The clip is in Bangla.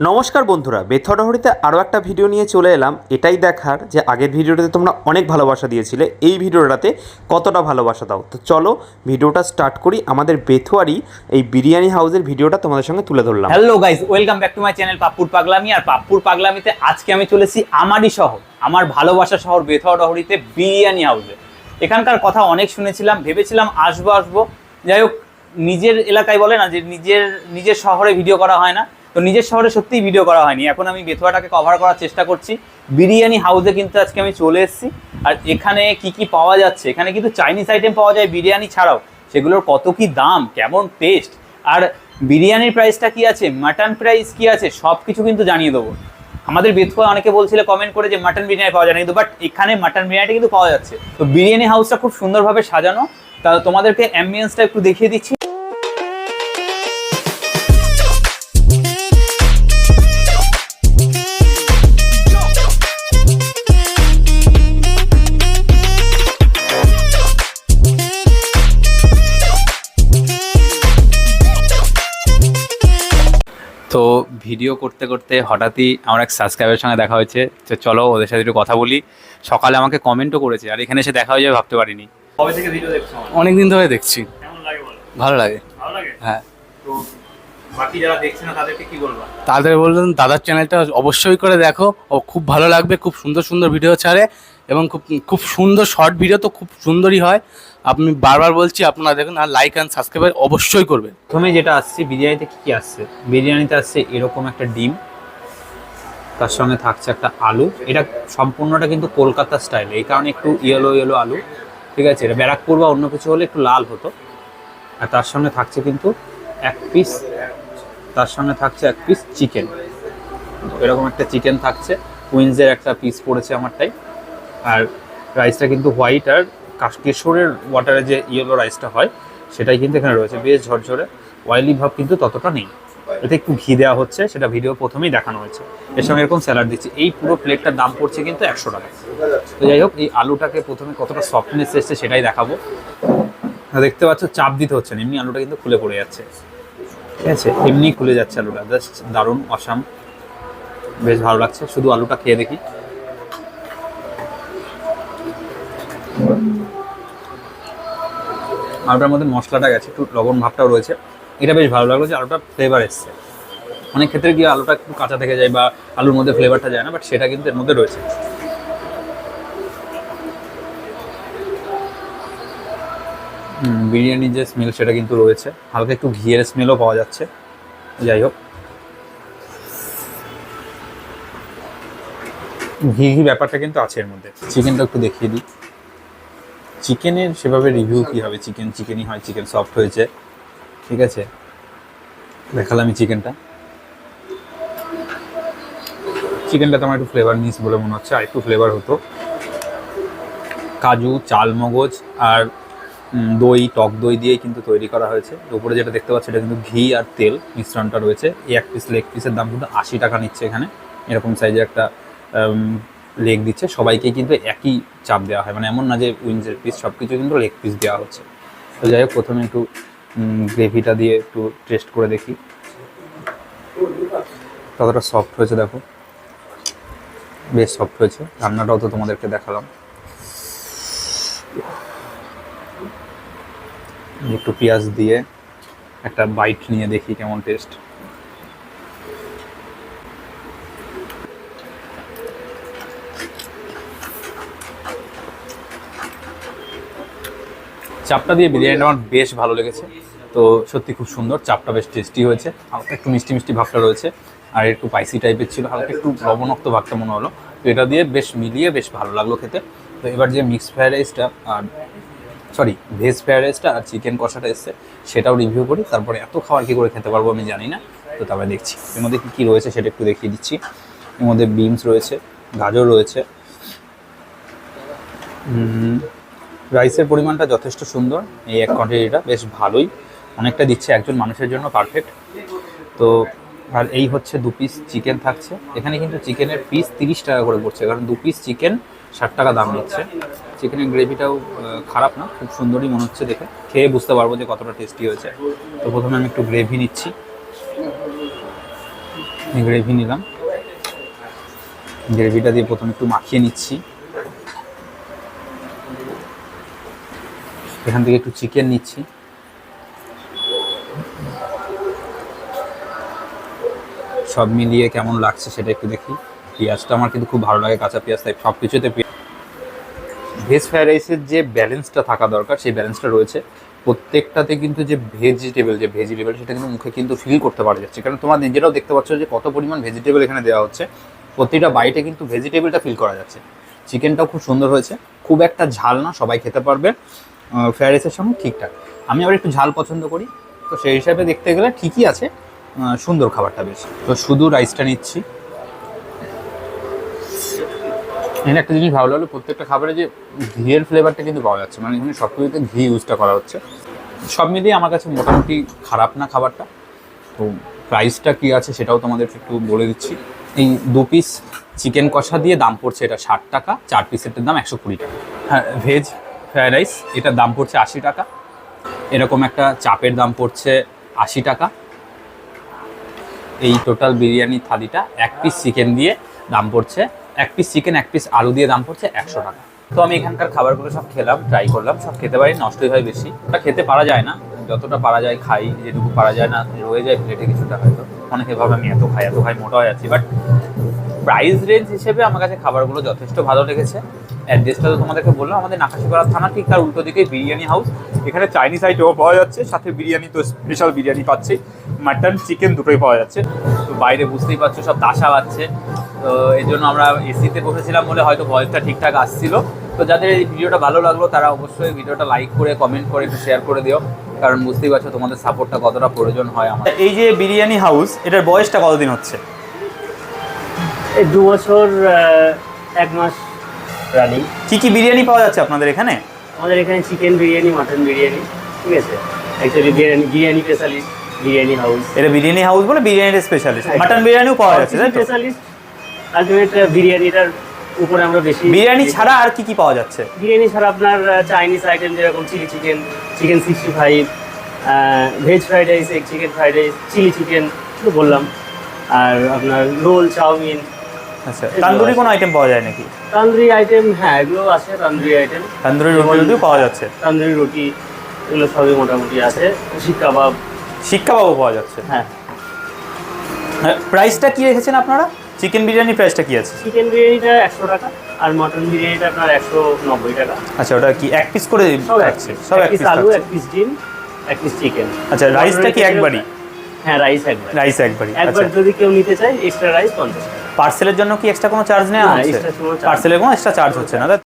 নমস্কার বন্ধুরা বেথরহরিতে আরও একটা ভিডিও নিয়ে চলে এলাম। এটাই দেখার যে আগের ভিডিওটাতে তোমরা অনেক ভালোবাসা দিয়েছিলে, এই ভিডিওটাতে কতটা ভালোবাসা দাও। তো চলো ভিডিওটা স্টার্ট করি। আমাদের বেথুয়ারি এই বিরিয়ানি হাউসের ভিডিওটা তোমাদের সঙ্গে তুলে ধরলাম। Hello guys welcome back to my channel পাপ্পুর পাগলামি আর পাপ্পুর পাগলামিতে আজকে আমি চলেছি আমারই শহর, আমার ভালোবাসা শহর বেথরহরিতে বিরিয়ানি হাউসে। এখানকার কথা অনেক শুনেছিলাম, ভেবেছিলাম আসব আসব। যাই হোক, নিজের এলাকায় বলে না যে নিজের নিজের শহরে ভিডিও করা হয় না। তো নিজের শহরে সত্যিই ভিডিও করা হয়নি। এখন আমি বেথুয়াটাকে কভার করার চেষ্টা করছি। বিরিয়ানি হাউসে কিন্তু আজকে আমি চলে এসেছি। আর এখানে কি কি পাওয়া যাচ্ছে? এখানে কিন্তু চাইনিজ আইটেম পাওয়া যায় বিরিয়ানি ছাড়াও। সেগুলোর কত কি দাম? কেমন টেস্ট আর বিরিয়ানির প্রাইসটা কি আছে? মাটন প্রাইস কি আছে? সব কিছু কিন্তু জানিয়ে দেবো। আমাদের বেথুয়া অনেকে বলছিল কমেন্ট করে যে মাটন বিরিয়ানি পাওয়া যায় না কিন্তু বাট এখানে মাটন বিরিয়ানিটা কিন্তু পাওয়া যাচ্ছে। তো বিরিয়ানি হাউসটা খুব সুন্দরভাবে সাজানো। তা তোমাদেরকে অ্যাম্বিয়েন্সটা একটু দেখিয়ে দিচ্ছি। ভিডিও করতে করতে হঠাৎই আমার এক সাবস্ক্রাইবের সঙ্গে দেখা হয়েছে। তো চলো ওদের সাথে একটু কথা বলি। সকালে আমাকে কমেন্টও করেছে আর এখানে এসে দেখা হয়ে যাবে ভাবতে পারিনি। কবে থেকে ভিডিও দেখছ? অনেক দিন ধরে দেখছি। ভালো লাগে। ভালো লাগে? হ্যাঁ। বাকি যারা দেখছে না তাদেরকে কি বলবা? তাদের বললেন দাদার চ্যানেলটা অবশ্যই করে দেখো। ও খুব ভালো লাগবে খুব সুন্দর সুন্দর ভিডিও ছাড়ে এবং খুব খুব সুন্দর শর্ট ভিডিও তো খুব সুন্দরই হয়। আমি বারবার বলছি আপনারা দেখুন আর লাইক অ্যান্ড সাবস্ক্রাইব অবশ্যই করবেন। প্রথমে যেটা আসছে বিরিয়ানিতে কি কী আসছে? বিরিয়ানিতে আসছে এরকম একটা ডিম তার সঙ্গে থাকছে একটা আলু। এটা সম্পূর্ণটা কিন্তু কলকাতা স্টাইল এই কারণে একটু ইয়েলো ইয়েলো আলু ঠিক আছে? এটা ব্যারাকপুর বা অন্য কিছু হলে একটু লাল হতো। আর তার সঙ্গে থাকছে কিন্তু এক পিস তার সঙ্গে থাকছে এক পিস চিকেন এরকম একটা চিকেন থাকছে। কুইন্সের একটা পিস পড়েছে আমারটাই আর রাইসটা কিন্তু হোয়াইট আর কাশ- কেশরের ওয়াটারে যে ইয়েলো রাইসটা হয়, সেটাই কিন্তু এখানে রয়েছে। বেশ ঝরঝরে। অয়েলি ভাব কিন্তু ততটা নেই। এতে একটু ঘি দেওয়া হচ্ছে, সেটা ভিডিও প্রথমেই দেখানো হয়েছে। এর সঙ্গে এরকম স্যালাড দিচ্ছে। এই পুরো প্লেটটার দাম পড়ছে কিন্তু একশো টাকা। তো যাই হোক, এই আলুটাকে প্রথমে কতটা সফটনেস এসছে সেটাই দেখাবো। দেখতে পাচ্ছ, চাপ দিতে হচ্ছে না। এমনি আলুটা কিন্তু খুলে পড়ে যাচ্ছে। ঠিক আছে? এমনি খুলে যাচ্ছে আলুটা। জাস্ট দারুণ, অসাম। বেশ ভালো লাগছে। শুধু আলুটা খেয়ে দেখি। আলুটার মধ্যে মশলাটা গেছে, একটু লবণ ভাবটাও রয়েছে। এটা বেশ ভালো লাগল যে আলুটা ফ্লেভার এসছে। অনেক ক্ষেত্রে গিয়ে আলুটা একটু কাঁচা থেকে যায় বা আলুর মধ্যে ফ্লেভারটা যায় না বাট সেটা কিন্তু এর মধ্যে রয়েছে। বিরিয়ানির যে স্মেল সেটা কিন্তু রয়েছে। হালকা একটু ঘিয়ের স্মেলও পাওয়া যাচ্ছে। যাই হোক। ঘি ঘি ব্যাপারটা কিন্তু আছে এর মধ্যে। চিকেনটা একটু দেখিয়ে দিই। চিকেনের সেভাবে রিভিউ কি হবে? চিকেন চিকেনই হয় চিকেন সফট হয়েছে। ঠিক আছে? দেখালাম আমি চিকেনটা। চিকেনটাতে আমার একটু ফ্লেভার মিস বলে মনে হচ্ছে। আর একটু ফ্লেভার হতো। কাজু চালমগজ আর উম, দই, টক দই দিয়েই কিন্তু তৈরি করা হয়েছে। উপরে যেটা দেখতে পাচ্ছি, এটা কিন্তু ঘি আর তেল মিশ্রণটা রয়েছে। এক পিস লেগ পিসের দাম কিন্তু আশি টাকা নিচ্ছে এখানে। এরকম সাইজের একটা লেগ দিচ্ছে। সবাইকেই কিন্তু একই চাপ দেওয়া হয়। মানে এমন না যে উইংসের পিস সব কিছু কিন্তু লেগ পিস দেওয়া হচ্ছে। তো যাই হোক, প্রথমে একটু গ্রেভিটা দিয়ে একটু টেস্ট করে দেখি। কতটা সফট হয়েছে দেখো। বেশ সফট হয়েছে। রান্নাটাও তো তোমাদেরকে দেখালাম। একটু পেঁয়াজ দিয়ে একটা বাইট নিয়ে দেখি কেমন টেস্ট চাপটা দিয়ে বিরিয়ানিটা আমার বেশ ভালো লেগেছে। তো সত্যি খুব সুন্দর, চাপটা বেশ টেস্টি হয়েছে। হালকা একটু মিষ্টি মিষ্টি ভাবটা রয়েছে। আর একটু পাইসি টাইপের ছিল, হালকা একটু লবণাক্ত ভাবটা মনে হলো। তো এটা দিয়ে বেশ মিলিয়ে বেশ ভালো লাগল খেতে। তো এবার যে মিক্সড ফ্রাইড রাইসটা আর সরি ভেজ ফ্রাইড রাইসটা আর চিকেন কষাটা এসছে, সেটাও রিভিউ করি। তারপরে এত খাবার কী করে খেতে পারব আমি জানি না, তো তারপরে দেখছি। এর মধ্যে কী কী রয়েছে সেটা একটু দেখিয়ে দিচ্ছি। এর মধ্যে বিনস রয়েছে, গাজর রয়েছে। রাইসের পরিমাণটা যথেষ্ট সুন্দর, এই এক কোয়ান্টিটিটা বেশ ভালোই। অনেকটা দিচ্ছে একজন মানুষের জন্য পারফেক্ট তো, আর এই হচ্ছে দু পিস চিকেন থাকছে। এখানে কিন্তু চিকেনের পিস তিরিশ টাকা করে পড়ছে, কারণ দু পিস চিকেন ষাট টাকা দাম নিচ্ছে। চিকেনের গ্রেভিটাও খারাপ না, খুব সুন্দরই মনে হচ্ছে দেখে। খেয়ে বুঝতে পারব যে কতটা টেস্টি হয়েছে। তো প্রথমে আমি একটু গ্রেভি নিচ্ছি। গ্রেভি নিলাম। গ্রেভিটা দিয়ে প্রথমে একটু মাখিয়ে নিচ্ছি। এখান থেকে একটু চিকেন নিচ্ছি। সব মিলিয়ে কেমন লাগছে সেটা একটু দেখি। পেঁয়াজটা আমার কিন্তু খুব ভালো লাগে, কাঁচা পেঁয়াজ, তাই সব কিছুতে ভেজ ফ্রাইড রাইসের যে ব্যালেন্সটা থাকা দরকার, সেই ব্যালেন্সটা রয়েছে। প্রত্যেকটাতে কিন্তু যে ভেজিটেবল যে ভেজিটেবল সেটা কিন্তু মুখে কিন্তু ফিল করতে পারা যাচ্ছে। কারণ তোমরা নিজেরাও দেখতে পাচ্ছ যে কত পরিমাণ ভেজিটেবল এখানে দেওয়া হচ্ছে। প্রতিটা বাইটে কিন্তু ভেজিটেবলটা ফিল করা যাচ্ছে। চিকেনটাও খুব সুন্দর হয়েছে। খুব একটা ঝাল না, সবাই খেতে পারবে। ফ্রাইড রাইসের সঙ্গে ঠিকঠাক। আমি আবার একটু ঝাল পছন্দ করি। তো সেই হিসাবে দেখতে গেলে ঠিকই আছে। সুন্দর খাবারটা বেশ। তো শুধু রাইসটা নিচ্ছি। এখানে একটা জিনিস ভালো লাগল, প্রত্যেকটা খাবারে যে ঘিয়ের ফ্লেভারটা কিন্তু পাওয়া যাচ্ছে। মানে এখানে সব কিছুতে ঘি ইউজটা করা হচ্ছে। সব মিলিয়ে আমার কাছে মোটামুটি খারাপ না খাবারটা। তো প্রাইসটা কী আছে সেটাও তোমাদেরকে একটু বলে দিচ্ছি। এই দু পিস চিকেন কষা দিয়ে দাম পড়ছে এটা ষাট টাকা, চার পিসেরটার দাম একশো কুড়ি টাকা। হ্যাঁ ভেজ ফ্রায়েড রাইস এটার দাম পড়ছে আশি টাকা। এরকম একটা চাপের দাম পড়ছে আশি টাকা। এই টোটাল বিরিয়ানি থালিটা এক পিস চিকেন দিয়ে দাম পড়ছে এক পিস চিকেন এক পিস আলু দিয়ে দাম পড়ছে একশো টাকা। তো আমি এখানকার খাবারগুলো সব খেলাম ট্রাই করলাম, সব খেতে পারি নষ্টই হয় বেশি। ওটা খেতে পারা যায় না, যতটা পারা যায় খাই, যেটুকু পারা যায় না, রয়ে যায় প্লেটে কিছুটা হয়তো। অনেকে ভাবে আমি এত খাই এত খাই, মোটা হয়ে যাচ্ছি বাট প্রাইস রেঞ্জ হিসেবে আমার কাছে খাবারগুলো যথেষ্ট ভালো লেগেছে। অ্যাড্রেসটা তো তোমাদেরকে বললাম, আমাদের নাকাশিপাড়া থানা, ঠিক তার উল্টো দিকে বিরিয়ানি হাউস এখানে চাইনিজ আইটেমও পাওয়া যাচ্ছে, সাথে বিরিয়ানি তো স্পেশাল বিরিয়ানি পাচ্ছি। মাটন চিকেন দুটোই পাওয়া যাচ্ছে। তো বাইরে বুঝতেই পারছ, সব দাসা পাচ্ছে তো এই জন্য আমরা এসিতে বসেছিলাম বলে হয়তো ভয়েসটা ঠিকঠাক আসছিল। তো যাদের এই ভিডিওটা ভালো লাগল তারা অবশ্যই ভিডিওটা লাইক করে কমেন্ট করে একটু শেয়ার করে দিও। কারণ বুঝতেই পারছ তোমাদের সাপোর্টটা কতটা প্রয়োজন হয় আমার এই যে বিরিয়ানি হাউস এটার বয়সটা কতদিন হচ্ছে? এই দু বছর এক মাস রানিং কি কি বিরিয়ানি পাওয়া যাচ্ছে আপনাদের এখানে? আমাদের এখানে চিকেন বিরিয়ানি মাটন বিরিয়ানি ঠিক আছে? Actually biryani biryani specialist biryani house এটা বিরিয়ানি হাউস বলে বিরিয়ানির স্পেশালিস্ট মাটন বিরিয়ানিও পাওয়া যাচ্ছে স্পেশালিস্ট আলটিমেট বিরিয়ানিটার উপরে আমরা বেশি বিরিয়ানি ছাড়া আর কি কি পাওয়া যাচ্ছে? বিরিয়ানি ছাড়া আপনার চাইনিজ আইটেম যেরকম chilli chicken chicken sixty five veg fried rice egg chicken fried rice chilli chicken তো বললাম। আর আপনার রোল চাউমিন। আচ্ছা তান্দুরি কোনো আইটেম পাওয়া যায় নাকি? তান্দুরি আইটেম হ্যাঁ এগুলো আছে তান্দুরি আইটেম তান্দুরি রুটি রুটিও পাওয়া যাচ্ছে। তান্দুরি রুটি এগুলো সবই মোটামুটি আছে। শিক কাবাব। শিক্ষাবাবু পাওয়া যাচ্ছে। হ্যাঁ। প্রাইসটা কি রেখেছেন আপনারা? চিকেন বিরিয়ানি প্রাইসটা কি আছে? চিকেন বিরিয়ানিটা একশো টাকা আর মটন বিরিয়ানিটা আপনার একশো নব্বই টাকা। আচ্ছা ওটা কি এক পিস করে থাকছে? সব এক পিস আলু এক পিস ডিম এক পিস চিকেন আচ্ছা রাইসটা কি একবারই? হ্যাঁ রাইস একবার রাইস একবারই একবার আচ্ছা। যদি কেউ নিতে চায় এক্সট্রা রাইস পঞ্চাশ পার্সেলের জন্য কি এক্সট্রা কোনো চার্জ নেওয়া হচ্ছে পার্সেলের কোনো এক্সট্রা চার্জ হচ্ছে না?